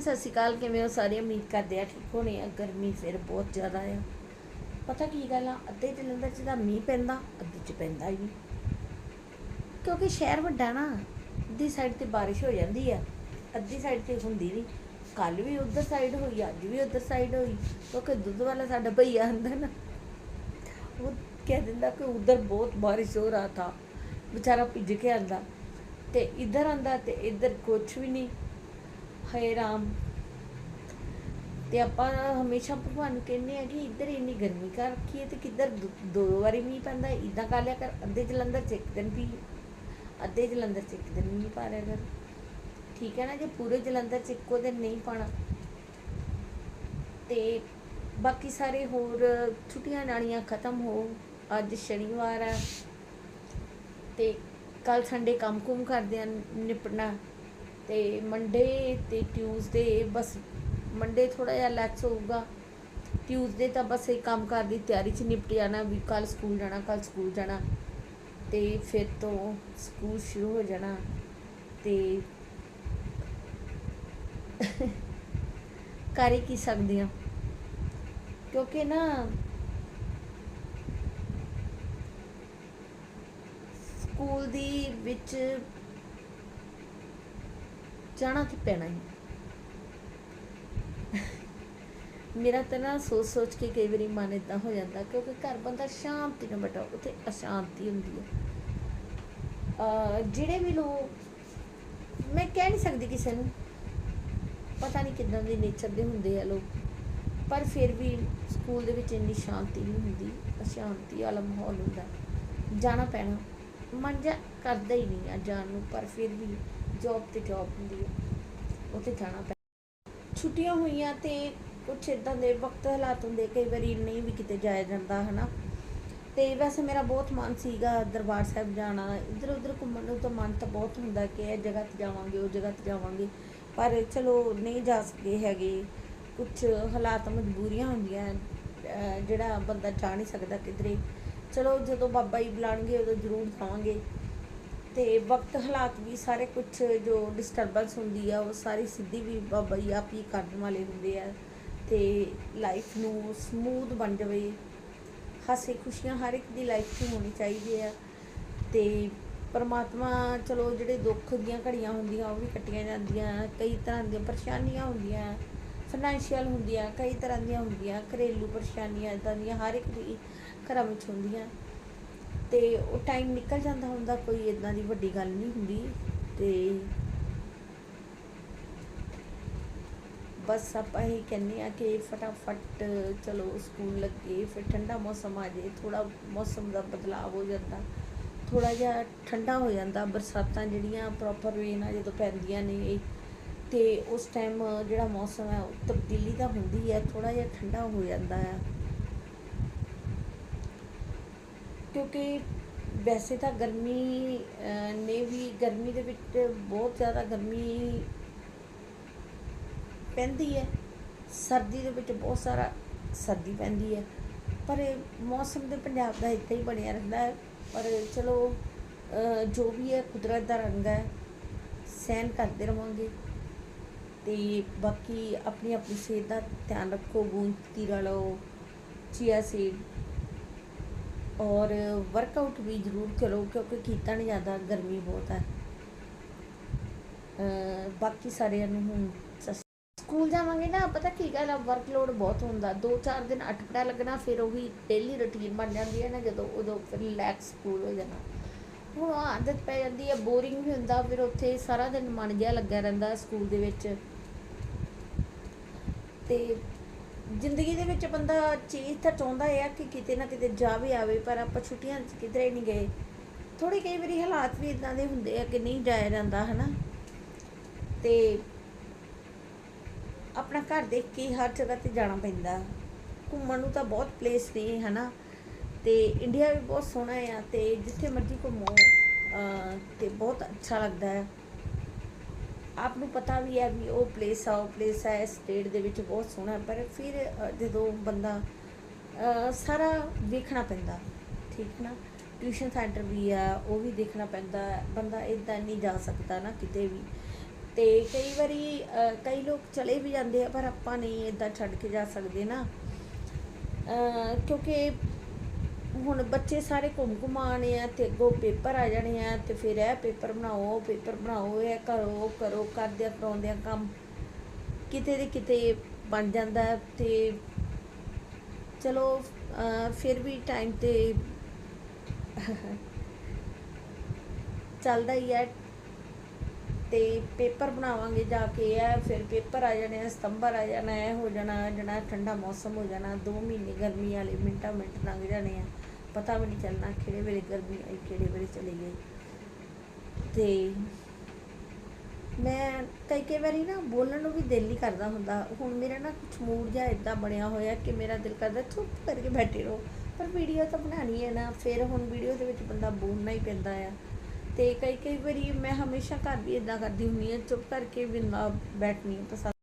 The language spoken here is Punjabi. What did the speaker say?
ਸਤਿ ਸ਼੍ਰੀ ਅਕਾਲ, ਕਿਵੇਂ ਹੋ? ਸਾਰੇ ਉਮੀਦ ਕਰਦੇ ਆ ਠੀਕ ਹੋਣੇ ਆ। ਗਰਮੀ ਫਿਰ ਬਹੁਤ ਜ਼ਿਆਦਾ ਆ। ਪਤਾ ਕੀ ਗੱਲ ਆ? ਅੱਧੇ ਜਲੰਧਰ 'ਚ ਤਾਂ ਮੀਂਹ ਪੈਂਦਾ, ਅੱਧੇ 'ਚ ਪੈਂਦਾ ਹੀ ਨਹੀਂ। ਕਿਉਂਕਿ ਸ਼ਹਿਰ ਵੱਡਾ ਨਾ, ਅੱਧੀ ਸਾਈਡ ਤੇ بارش ਹੋ ਜਾਂਦੀ ਆ। ਅੱਧੀ ਸਾਈਡ ਤੇ ਹੁੰਦੀ ਨਹੀਂ। ਕੱਲ ਵੀ ਉਧਰ ਸਾਈਡ ਹੋਈ, ਅੱਜ ਵੀ ਉਧਰ ਸਾਈਡ ਹੋਈ। ਕਿਉਂਕਿ ਦੁੱਧ ਵਾਲਾ ਸਾਡਾ ਭਈਆ ਹੁੰਦਾ ਨਾ, ਉਹ ਕਹਿ ਦਿੰਦਾ ਕਿ ਉਧਰ ਬਹੁਤ بارش ਹੋ ਰਹਾ ਥਾ। ਵਿਚਾਰਾ ਭਿੱਜ ਕੇ ਆਂਦਾ। ਤੇ ਇਧਰ ਆਂਦਾ ਤੇ ਇਧਰ ਕੁਝ ਵੀ ਨਹੀਂ। ਹੇ ਰਾਮ। ਤੇ ਆਪਾਂ ਹਮੇਸ਼ਾ ਭਗਵਾਨ ਨੂੰ ਕਹਿੰਦੇ ਆ ਕਿ ਇੱਧਰ ਇੰਨੀ ਗਰਮੀ ਕਰ ਰੱਖੀ ਹੈ ਤੇ ਕਿੱਧਰ ਦੋ ਦੋ ਵਾਰੀ ਮੀਂਹ ਪੈਂਦਾ ਇਦਾਂ ਕਰ ਲਿਆ ਕਰ, ਅੱਧੇ ਜਲੰਧਰ ਚ ਇੱਕ ਦਿਨ ਵੀ, ਅੱਧੇ ਜਲੰਧਰ ਚ ਇੱਕ ਦਿਨ ਮੀਂਹ ਪਾ ਲਿਆ ਕਰ। ਠੀਕ ਹੈ ਨਾ, ਜੇ ਪੂਰੇ ਜਲੰਧਰ ਚ ਇੱਕੋ ਦਿਨ ਨਹੀਂ ਪਾਣਾ ਤੇ ਬਾਕੀ ਸਾਰੇ ਹੋਰ ਛੁੱਟੀਆਂ ਨਾਲੀਆਂ ਖਤਮ ਹੋ, ਅੱਜ ਸ਼ਨੀਵਾਰ ਆ। ਤੇ ਕੱਲ ਸੰਡੇ ਕੰਮ ਕੁਮ ਕਰਦੇ ਆ ਨਿਪਟਣਾ। ਤੇ ਮੰਡੇ ਤੇ ਟਿਊਜ਼ਡੇ ਬਸ ਮੰਡੇ ਥੋੜਾ ਜਿਹਾ ਲੈਕਸ ਹੋਊਗਾ। ਟਿਊਜ਼ਡੇ ਤਾਂ ਬਸ ਇਹ ਕੰਮ ਕਰ ਦੀ ਤਿਆਰੀ ਚ ਨਿਪਟ ਜਾਣਾ ਵੀ ਕੱਲ ਸਕੂਲ ਜਾਣਾ ਕੱਲ ਸਕੂਲ ਜਾਣਾ ਤੇ ਫਿਰ ਤੋਂ ਸਕੂਲ ਸ਼ੁਰੂ ਹੋ ਜਾਣਾ ਤੇ ਕਰ ਹੀ ਕੀ ਸਕਦੇ ਆ ਕਿਉਂਕਿ ਨਾ ਸਕੂਲ ਦੀ ਵਿੱਚ ਜਾਣਾ ਤੇ ਪੈਣਾ ਹੀ ਮੇਰਾ ਤਾਂ ਨਾ ਸੋਚ ਸੋਚ ਕੇ ਕਈ ਵਾਰੀ ਮਨ ਇਦਾਂ ਹੋ ਜਾਂਦਾ ਕਿਉਂਕਿ ਘਰ ਬੰਦਾ ਸ਼ਾਂਤੀ ਨਾਲ ਬੈਠਾ, ਉੱਥੇ ਅਸ਼ਾਂਤੀ ਹੁੰਦੀ ਹੈ। ਜਿਹੜੇ ਵੀ ਲੋਕ, ਮੈਂ ਕਹਿ ਨਹੀਂ ਸਕਦੀ ਕਿਸੇ ਨੂੰ, ਪਤਾ ਨਹੀਂ ਕਿੱਦਾਂ ਦੇ ਨੇਚਰ ਦੇ ਹੁੰਦੇ ਆ ਲੋਕ, ਪਰ ਫਿਰ ਵੀ ਸਕੂਲ ਦੇ ਵਿੱਚ ਇੰਨੀ ਸ਼ਾਂਤੀ ਨਹੀਂ ਹੁੰਦੀ, ਅਸ਼ਾਂਤੀ ਵਾਲਾ ਮਾਹੌਲ ਹੁੰਦਾ। ਜਾਣਾ ਪੈਣਾ, ਮਨ ਜਾ ਕਰਦਾ ਹੀ ਨਹੀਂ ਆ ਜਾਣ ਨੂੰ, ਪਰ ਫਿਰ ਵੀ ਜੌਬ ਤੇ ਜੌਬ ਹੁੰਦੀ ਹੈ ਉੱਥੇ ਜਾਣਾ ਪੈਣਾ ਛੁੱਟੀਆਂ ਹੋਈਆਂ ਤੇ ਕੁਛ ਇਦਾਂ ਦੇ ਵਕਤ ਹਾਲਾਤ ਹੁੰਦੇ, ਕਈ ਵਾਰੀ ਨਹੀਂ ਵੀ ਕਿਤੇ ਜਾਇਆ ਜਾਂਦਾ, ਹਨਾ। ਤੇ ਵੈਸੇ ਮੇਰਾ ਬਹੁਤ ਮਨ ਸੀਗਾ ਦਰਬਾਰ ਸਾਹਿਬ ਜਾਣਾ। ਇੱਧਰ ਉੱਧਰ ਘੁੰਮਣ ਨੂੰ ਤਾਂ ਮਨ ਤਾਂ ਬਹੁਤ ਹੁੰਦਾ ਕਿ ਇਹ ਜਗ੍ਹਾ ਤੇ ਜਾਵਾਂਗੇ, ਉਹ ਜਗ੍ਹਾ ਤੇ ਜਾਵਾਂਗੇ। ਪਰ ਚਲੋ ਨਹੀਂ ਜਾ ਸਕੇ ਹੈਗੇ। ਕੁਝ ਹਾਲਾਤ ਮਜਬੂਰੀਆਂ ਹੁੰਦੀਆਂ ਜਿਹੜਾ ਬੰਦਾ ਜਾ ਨਹੀਂ ਸਕਦਾ ਕਿਧਰੇ। ਚਲੋ ਜਦੋਂ ਬਾਬਾ ਜੀ ਬੁਲਾਣਗੇ ਉਦੋਂ ਜ਼ਰੂਰ ਜਾਵਾਂਗੇ। ਤੇ ਵਕਤ ਹਾਲਾਤ ਵੀ ਸਾਰੇ ਕੁਝ ਜੋ ਡਿਸਟਰਬੈਂਸ ਹੁੰਦੀ ਆ, ਉਹ ਸਾਰੀ ਸਿੱਧੀ ਵੀ ਬਾਬਾ ਜੀ ਆਪ ਹੀ ਕਰਨ ਵਾਲੇ ਹੁੰਦੇ ਆ ਤੇ ਲਾਈਫ ਨੂੰ ਸਮੂਥ ਬਣ ਜਾਵੇ। ਹਾਸੇ ਖੁਸ਼ੀਆਂ ਹਰ ਇੱਕ ਦੀ ਲਾਈਫ 'ਚ ਹੋਣੀ ਚਾਹੀਦੀ ਆ ਤੇ ਪਰਮਾਤਮਾ ਚਲੋ ਜਿਹੜੇ ਦੁੱਖ ਦੀਆਂ ਘੜੀਆਂ ਹੁੰਦੀਆਂ, ਉਹ ਵੀ ਕੱਟੀਆਂ ਜਾਂਦੀਆਂ, ਕਈ ਤਰ੍ਹਾਂ ਦੀਆਂ ਪਰੇਸ਼ਾਨੀਆਂ ਹੁੰਦੀਆਂ ਫਾਈਨੈਂਸ਼ੀਅਲ ਹੁੰਦੀਆਂ, ਕਈ ਤਰ੍ਹਾਂ ਦੀਆਂ ਹੁੰਦੀਆਂ, ਘਰੇਲੂ ਪਰੇਸ਼ਾਨੀਆਂ ਇਦਾਂ ਦੀਆਂ ਹਰ ਇੱਕ ਦੀ ਘਰਾਂ ਵਿੱਚ ਹੁੰਦੀਆਂ। ਤੇ ਉਹ ਟਾਈਮ ਨਿਕਲ ਜਾਂਦਾ ਹੁੰਦਾ, ਕੋਈ ਇਦਾਂ ਦੀ ਵੱਡੀ ਗੱਲ ਨਹੀਂ ਹੁੰਦੀ ਤੇ ਬਸ ਆਪਾਂ ਇਹ ਕਹਿੰਦੇ ਆ ਕਿ ਫਟਾਫਟ ਚਲੋ ਸਕੂਲ ਲੱਗੇ, ਫਿਰ ਠੰਡਾ ਮੌਸਮ ਆ ਜਾਏ ਥੋੜਾ ਮੌਸਮ ਦਾ ਬਦਲਾਅ ਹੋ ਜਾਂਦਾ ਥੋੜਾ ਜਿਹਾ ਠੰਡਾ ਹੋ ਜਾਂਦਾ, ਬਰਸਾਤਾਂ ਜਿਹੜੀਆਂ ਪ੍ਰੋਪਰ ਵੇ ਨਾਲ ਜਦੋਂ ਪੈਂਦੀਆਂ ਨੇ ਤੇ ਉਸ ਟਾਈਮ ਜਿਹੜਾ ਮੌਸਮ ਹੈ ਉਹ ਤਬਦੀਲੀ ਤਾਂ ਹੁੰਦੀ ਹੈ ਥੋੜਾ ਜਿਹਾ ਠੰਡਾ ਹੋ ਜਾਂਦਾ ਹੈ। ਕਿਉਂਕਿ ਵੈਸੇ ਤਾਂ ਗਰਮੀ ਨੇ ਵੀ ਗਰਮੀ ਦੇ ਵਿੱਚ ਬਹੁਤ ਜ਼ਿਆਦਾ ਗਰਮੀ ਪੈਂਦੀ ਹੈ। ਸਰਦੀ ਦੇ ਵਿੱਚ ਬਹੁਤ ਸਾਰਾ ਸਰਦੀ ਪੈਂਦੀ ਹੈ। ਪਰ ਮੌਸਮ ਦੇ ਪੰਜਾਬ ਦਾ ਇੱਥੇ ਹੀ ਬਣਿਆ ਰਹਿੰਦਾ ਹੈ। ਪਰ ਚਲੋ ਜੋ ਵੀ ਹੈ ਕੁਦਰਤ ਦਾ ਰੰਗ ਹੈ ਸਹਿਨ ਕਰਦੇ ਰਵਾਂਗੇ। ਤੇ ਬਾਕੀ ਆਪਣੀ ਆਪਣੀ ਸਿਹਤ ਦਾ ਧਿਆਨ ਰੱਖੋ ਗੂੰਦ ਕਤੀਰਾ ਲਓ ਚੀਆ ਸੀਡ ਔਰ ਵਰਕਆਊਟ ਵੀ ਜ਼ਰੂਰ ਕਰੋ ਕਿਉਂਕਿ ਕੀਤਾ ਨਹੀਂ ਜਾਂਦਾ, ਗਰਮੀ ਬਹੁਤ ਹੈ। ਬਾਕੀ ਸਾਰਿਆਂ ਨੂੰ ਹੁਣ ਸਤਿ ਸਕੂਲ ਜਾਵਾਂਗੇ ਨਾ, ਪਤਾ ਕੀ ਗੱਲ ਆ ਵਰਕਲੋਡ ਬਹੁਤ ਹੁੰਦਾ। ਦੋ ਚਾਰ ਦਿਨ ਅਟਕੜਾ ਲੱਗਣਾ, ਫਿਰ ਉਹ ਵੀ ਡੇਲੀ ਰੁਟੀਨ ਬਣ ਜਾਂਦੀ ਹੈ ਨਾ, ਜਦੋਂ ਉਦੋਂ ਫਿਰ ਰਿਲੈਕਸ ਸਕੂਲ ਹੋ ਜਾਣਾ। ਹੁਣ ਉਹ ਆਦਤ ਪੈ ਜਾਂਦੀ ਹੈ ਬੋਰਿੰਗ ਵੀ ਹੁੰਦਾ, ਫਿਰ ਉੱਥੇ ਸਾਰਾ ਦਿਨ ਮਨ ਜਿਹਾ ਲੱਗਿਆ ਰਹਿੰਦਾ ਸਕੂਲ ਦੇ ਵਿੱਚ। ਤੇ ਜ਼ਿੰਦਗੀ ਦੇ ਵਿੱਚ ਬੰਦਾ ਚੀਜ਼ ਤਾਂ ਚਾਹੁੰਦਾ ਹੈ ਕਿ ਕਿਤੇ ਨਾ ਕਿਤੇ ਜਾ ਵੀ ਆਵੇ ਪਰ ਆਪਾਂ ਛੁੱਟੀਆਂ 'ਚ ਕਿਧਰੇ ਨਹੀਂ ਗਏ। ਥੋੜੇ ਕਈ ਵਾਰੀ ਹਾਲਾਤ ਵੀ ਇਦਾਂ ਦੇ ਹੁੰਦੇ ਆ ਕਿ ਨਹੀਂ ਜਾਇਆ ਜਾਂਦਾ ਹਨਾ? ਤੇ ਆਪਣਾ ਘਰ ਦੇਖ ਕੇ ਹਰ ਜਗ੍ਹਾ ਤੇ ਜਾਣਾ ਪੈਂਦਾ। ਘੁੰਮਣ ਨੂੰ ਤਾਂ ਬਹੁਤ ਪਲੇਸ ਨੇ ਹਨਾ? ਤੇ ਇੰਡੀਆ ਵੀ ਬਹੁਤ ਸੋਹਣਾ ਆ ਤੇ ਜਿੱਥੇ ਮਰਜ਼ੀ ਘੁੰਮੋ ਅਹ, ਤੇ ਬਹੁਤ ਅੱਛਾ ਲੱਗਦਾ। ਹੈ ਆਪ ਨੂੰ ਪਤਾ ਵੀ ਹੈ ਵੀ ਉਹ ਪਲੇਸ ਆ, ਉਹ ਪਲੇਸ ਹੈ ਸਟੇਟ ਦੇ ਵਿੱਚ ਬਹੁਤ ਸੋਹਣਾ ਪਰ ਫਿਰ ਜਦੋਂ ਬੰਦਾ ਸਾਰਾ ਦੇਖਣਾ ਪੈਂਦਾ, ਠੀਕ ਨਾ? ਟਿਊਸ਼ਨ ਸੈਂਟਰ ਵੀ ਆ, ਉਹ ਵੀ ਦੇਖਣਾ ਪੈਂਦਾ, ਬੰਦਾ ਇਦਾਂ ਨਹੀਂ ਜਾ ਸਕਦਾ ਨਾ ਕਿਤੇ ਵੀ। ਤੇ ਕਈ ਵਾਰੀ ਕਈ ਲੋਕ ਚਲੇ ਵੀ ਜਾਂਦੇ ਆ, ਪਰ ਆਪਾਂ ਨਹੀਂ ਇਦਾਂ ਛੱਡ ਕੇ ਜਾ ਸਕਦੇ ਨਾ। ਕਿਉਂਕਿ ਹੁਣ ਬੱਚੇ ਸਾਰੇ ਘੁੰਮ ਘੁਮਾਣੇ ਆ ਤੇ ਅੱਗੋਂ ਪੇਪਰ ਆ ਜਾਣੇ ਆ ਤੇ ਫਿਰ ਇਹ ਪੇਪਰ ਬਣਾਓ ਪੇਪਰ ਬਣਾਓ, ਇਹ ਕਰੋ, ਉਹ ਕਰੋ ਕਰਦਿਆਂ ਕਰਾਉਂਦਿਆਂ ਕੰਮ। ਕਿਤੇ ਦੇ ਕਿਤੇ ਬਣ ਜਾਂਦਾ ਹੈ ਤੇ ਚਲੋ ਫਿਰ ਵੀ ਟਾਈਮ ਤੇ ਚੱਲਦਾ ਹੀ ਹੈ ਤੇ ਪੇਪਰ ਬਣਾਵਾਂਗੇ ਜਾ ਕੇ ਆ ਫਿਰ ਪੇਪਰ ਆ ਜਾਣੇ ਆ, ਸਤੰਬਰ ਆ ਜਾਣਾ, ਇਹ ਹੋ ਜਾਣਾ ਜਣਾ, ਠੰਡਾ ਮੌਸਮ ਹੋ ਜਾਣਾ 2 ਮਹੀਨੇ ਗਰਮੀ ਵਾਲੇ ਮਿੰਟਾਂ ਮਿੰਟ ਲੰਘ ਜਾਣੇ ਆ। ਪਤਾ ਵੀ ਨਹੀਂ ਚੱਲਣਾ ਕਿਹੜੇ ਵੇਲੇ ਗਰਮੀ ਆਈ, ਕਿਹੜੇ ਵੇਲੇ ਚਲੀ ਗਈ। ਤੇ ਮੈਂ ਕਈ ਕਈ ਵਾਰੀ ਨਾ ਬੋਲਣ ਨੂੰ ਵੀ ਦਿਲ ਨਹੀਂ ਕਰਦਾ ਹੁੰਦਾ। ਹੁਣ ਮੇਰਾ ਨਾ ਕੁਝ ਮੂਡ ਜਿਹਾ ਇਦਾਂ ਬਣਿਆ ਹੋਇਆ ਕਿ ਮੇਰਾ ਦਿਲ ਕਰਦਾ ਚੁੱਪ ਕਰਕੇ ਬੈਠੇ ਰਹੋ। ਪਰ ਵੀਡੀਓ ਤਾਂ ਬਣਾਣੀ ਹੈ ਨਾ, ਫਿਰ ਹੁਣ ਵੀਡੀਓ ਦੇ ਵਿੱਚ ਬੰਦਾ ਬੋਲਣਾ ਹੀ ਪੈਂਦਾ ਆ। ਤੇ ਕਈ ਕਈ ਵਾਰੀ ਮੈਂ ਹਮੇਸ਼ਾ ਘਰ ਵੀ ਇਦਾਂ ਕਰਦੀ ਹੁੰਦੀ ਹਾਂ, ਚੁੱਪ ਕਰਕੇ ਬਿੰਦਾ ਬੈਠਣੀ ਪਸੰਦ